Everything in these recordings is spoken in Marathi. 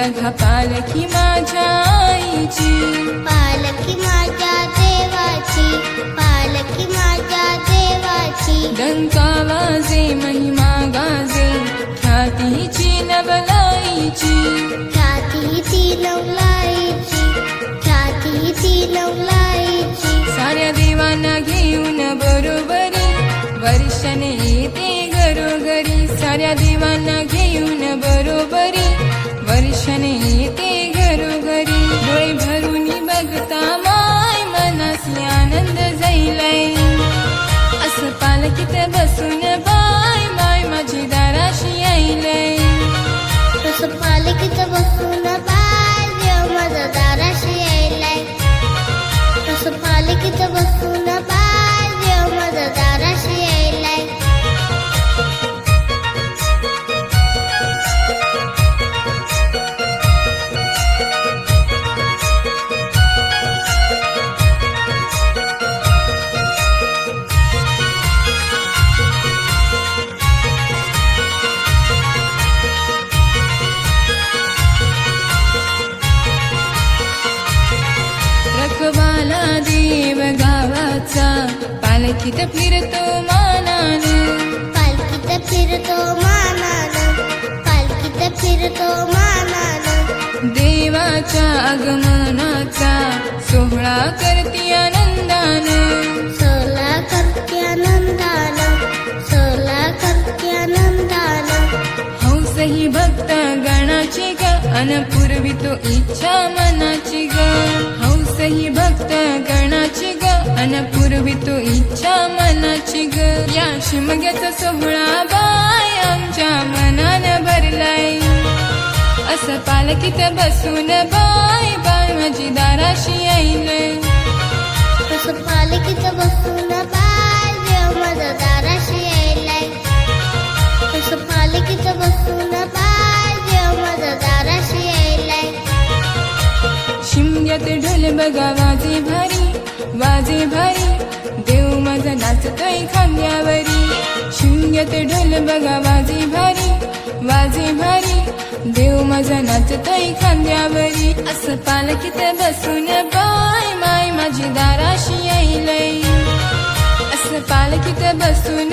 बघा पालखी माझ्या आईची. पालखी माझ्या देवाची पालखी माझ्या देवाची. डंका वाजे महिमा गाजे ख्यातीची नवलाईची. ख्याती ती नवलाईची ख्याती ती नवलाईची. साऱ्या देवांना घेऊन बरोबरी वर्षाने येते घरोघरी. साऱ्या देवांना घेऊन बरोबरी दर्शने येते घरोघरी. डोळे भरून बघता माय मनासी आनंद जाईल असं पालकीत बसून बा पालखीत फिरतो मानान. पालखीत फिरतो मानानं. पालखीत फिरतो मानानं. देवाच्या आगमनाचा सोहळा करती आनंदान. सोला करते आनंदानं. सोला करते आनंदानं. हौस ही भक्त गणाची ग अन पूर्वी तो इच्छा मनाची ग. हौस ही भक्त गणाची अन पूर्वी तो इच्छा मनाची ग. या शिमग्याचा सोहळा बाय आमच्या मनान भरलाय. असं पालखीत बसून बाय बाय माझी दाराशी येईल तसं पालखीत बसून बाय देव माझा दाराशी यायलाय. तसं पालखीत बसून बाय देव माझा दाराशी यायलाय. शिमग्यात ढोल बघा वाजे भारी वाजे भारी देव माझा नाचतोय खांद्यावरी. ते ढोल बघा वाजे भारी वाजे भारी देव माझा नाचतोय खांद्यावरी. असं पालखीत बसून बाय माय माझी दाराशी येईलय असं पालखीत बसून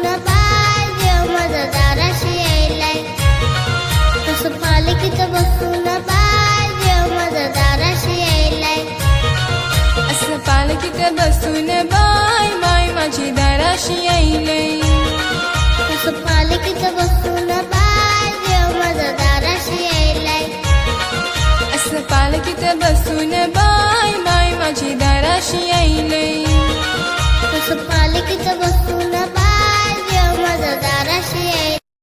उभ्या बसून बाय बाय माझी दाराशी आईले. असं पालखीत बसून बाय दाराशी आईलाय असं पालखीत बसून बाय बाय माझी दाराशी आईले. असं पालखीत बसून